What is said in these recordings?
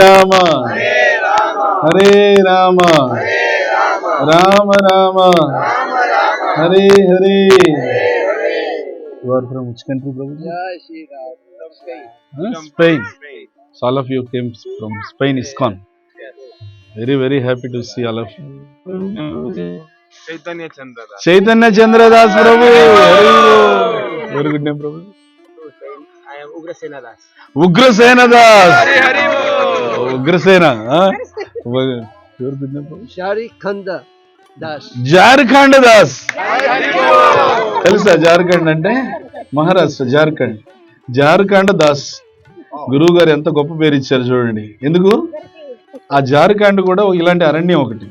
Rama Hare Rama Rama Rama Hare Hare? Huh? Spain. So all of you came from Spain, ISKCON. Very, very happy to see all of you. Chaitanya Chandra Chaitanya Chandra Das Prabhu. Very good name, Prabhu. Ugrasena Das శారీఖంద Das. Jharkhand Das. తెలుసా జార్ఖండ్ అంటే? మహారాష్ట్ర జార్ఖండ్. జార్ఖండ్ దాస్. గురువు గారు ఎంత గొప్ప పేరు ఇచ్చారు చూడండి. ఎందుకు? ఆ జార్ఖండ్ కూడా ఇలాంటి అరణ్యం ఒకటి.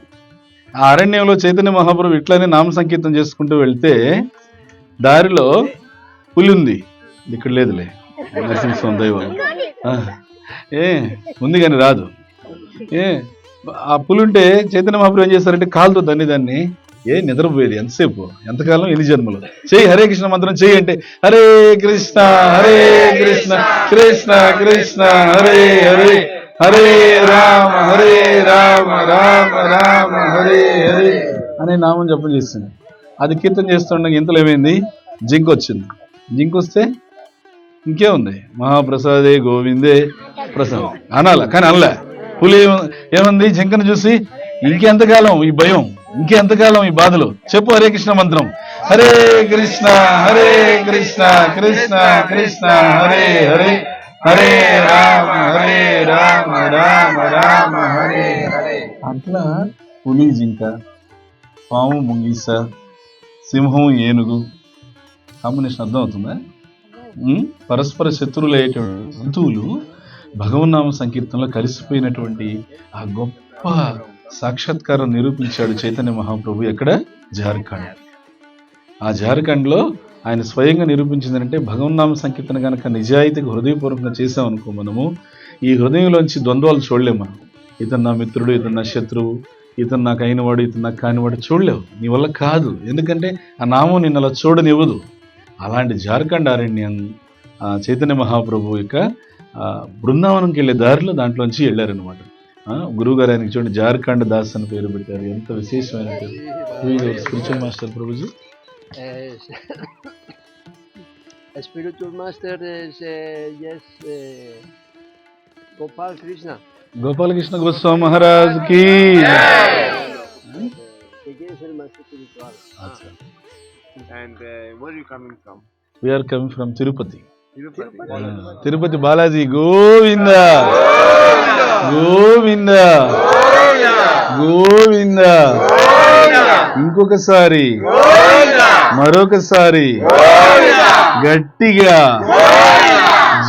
ఆ అరణ్యంలో చైతన్య మహాప్రభు ఇట్లానే నామ సంకీర్తన చేసుకుంటూ వెళ్తే దారిలో పులి ఉంది. ఇక్కడ లేదులే. నరసింహస్వామి దైవం. ఆ, ఏ ఉంది కానీ రాదు. ఏ ఆ పులుంటే చైతన్య మహాప్రభు ఏం చేస్తారంటే కాలుతో దాన్ని దాన్ని. ఏ నిద్రపోయేది ఎంతసేపు? ఎంతకాలం? ఎన్ని జన్మలు? చెయ్యి హరే కృష్ణ మంత్రం చెయ్యి అంటే హరే కృష్ణ హరే కృష్ణ కృష్ణ కృష్ణ హరే హరే హరే రామ హరే రామ రామ రామ హరే హరే అనే నామం జపం చేస్తుంది అది కీర్తన చేస్తుండగా ఇంతలో ఏమైంది? జింక్ వచ్చింది జింక్ వస్తే ఇంకేముంది? మహాప్రసాదే గోవిందే ప్రసాద్ అనాల కానీ అనలే. పులి ఏమ- ఏమంది? జింకను చూసి ఇంకెంతకాలం ఈ భయం? ఇంకెంతకాలం ఈ బాధలు? చెప్పు హరే కృష్ణ మంత్రం. హరే కృష్ణ హరే కృష్ణ కృష్ణ కృష్ణ హరే హరే హరే రామ హరే రామ రామ రామ హరే హరే. అట్లా పులి జింక పాము ముంగీస సింహం ఏనుగు. కాంబినేషన్ అర్థం అవుతుందా పరస్పర శత్రువులయ్యేటువంటి జంతువులు భగవన్నామ సంకీర్తనలో కలిసిపోయినటువంటి ఆ గొప్ప సాక్షాత్కారం నిరూపించాడు చైతన్య మహాప్రభు ఎక్కడ? జార్ఖండ్. ఆ జార్ఖండ్లో ఆయన స్వయంగా నిరూపించిందంటే భగవన్నామ సంకీర్తన కనుక నిజాయితీగా హృదయపూర్వకంగా చేసామనుకో మనము ఈ హృదయంలోంచి ద్వంద్వాలు చూడలేము మనం. ఇతను నా మిత్రుడు ఇతను నా శత్రువు ఇతను నాకు అయినవాడు ఇతను నాకు కానివాడు చూడలేవు. నీ వల్ల కాదు. ఎందుకంటే ఆ నామం నిన్ను అలా చూడనివ్వదు. అలాంటి జార్ఖండ్ అరణ్యం చైతన్య మహాప్రభు యొక్క బృందావనంకి వెళ్ళే దారిలో దాంట్లోంచి వెళ్ళారనమాట గురువు గారు ఆయనకి చూడండి జార్ఖండ్ దాస్ అని పేరు పెట్టారు ఎంత విశేషమైన పేరు. Spiritual master Prabhuji. spiritual master is uh, yes uh, Gopal Krishna. కి Again, master spiritual. And where you coming from we are coming from Tirupati Tirupati Tirupati Balaji Govinda Govinda Govinda ఇంకొకసారి మరొకసారి గట్టిగా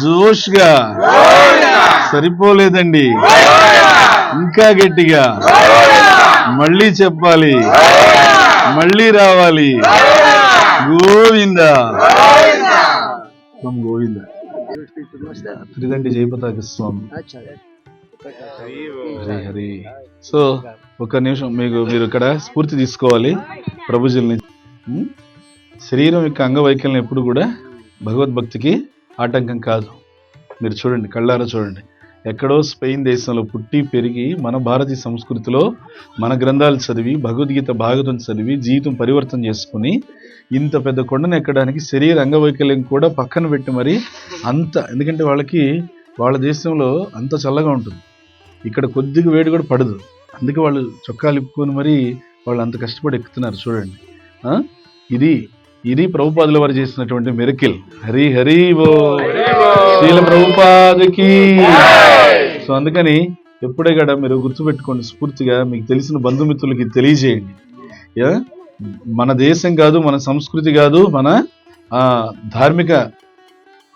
జోష్గా సరిపోలేదండి ఇంకా గట్టిగా మళ్ళీ చెప్పాలి మళ్ళీ రావాలి గోవింద. గోవింద. త్రిదండి జయపతాక స్వామి. హరి హరి. సో ఒక నిమిషం మీకు మీరు ఇక్కడ స్ఫూర్తి తీసుకోవాలి. ప్రభుజుల్ని? శరీరం యొక్క అంగవైకల్యం ఎప్పుడు కూడా భగవద్భక్తికి ఆటంకం కాదు. మీరు చూడండి కళ్ళారా చూడండి. ఎక్కడో స్పెయిన్ దేశంలో పుట్టి పెరిగి మన భారతీయ సంస్కృతిలో మన గ్రంథాలు చదివి భగవద్గీత భాగవతం చదివి జీవితం పరివర్తన చేసుకుని ఇంత పెద్ద కొండను ఎక్కడానికి శరీర అంగవైకల్యం కూడా పక్కన పెట్టి మరి అంత ఎందుకంటే వాళ్ళకి వాళ్ళ దేశంలో అంత చల్లగా ఉంటుంది. ఇక్కడ కొద్దిగా వేడి కూడా పడదు. అందుకే వాళ్ళు చొక్కాలు ఇప్పుకొని మరి వాళ్ళు అంత కష్టపడి ఎక్కుతున్నారు. చూడండి. ఇది ఇది ప్రభుపాదుల వారు చేసినటువంటి మెరకిల్. హరి హరి ఓ. శీల ప్రభుపాదకి. సో అందుకని ఎప్పుడే కూడా మీరు గుర్తుపెట్టుకోండి స్ఫూర్తిగా మీకు తెలిసిన బంధుమిత్రులకి తెలియజేయండి? మన దేశం కాదు మన సంస్కృతి కాదు మన ఆ ధార్మిక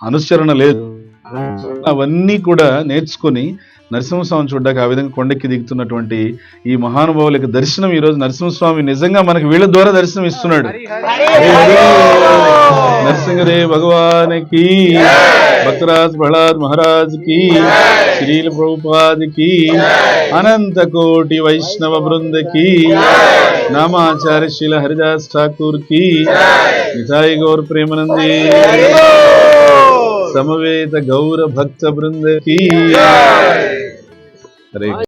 అనుసరణ లేదు. అవన్నీ కూడా నేర్చుకొని నరసింహస్వామిని చూడ్డానికి ఆ విధంగా కొండెక్కి దిగుతున్నటువంటి ఈ మహానుభావుల యొక్క దర్శనం ఈ రోజు నరసింహస్వామి నిజంగా మనకి వీళ్ళ ద్వారా దర్శనం ఇస్తున్నాడు నరసింహరే భగవానికి భక్తరాజ్ ప్రహ్లాద్ మహారాజ్కి శ్రీల ప్రభుపాద్కి అనంత కోటి వైష్ణవ బృంద కి నామాచార్య శీల హరిదాస్ ఠాకూర్కి మిఠాయి గౌర్ ప్రేమనంది సమవేత గౌర భక్త బృంద కి హరే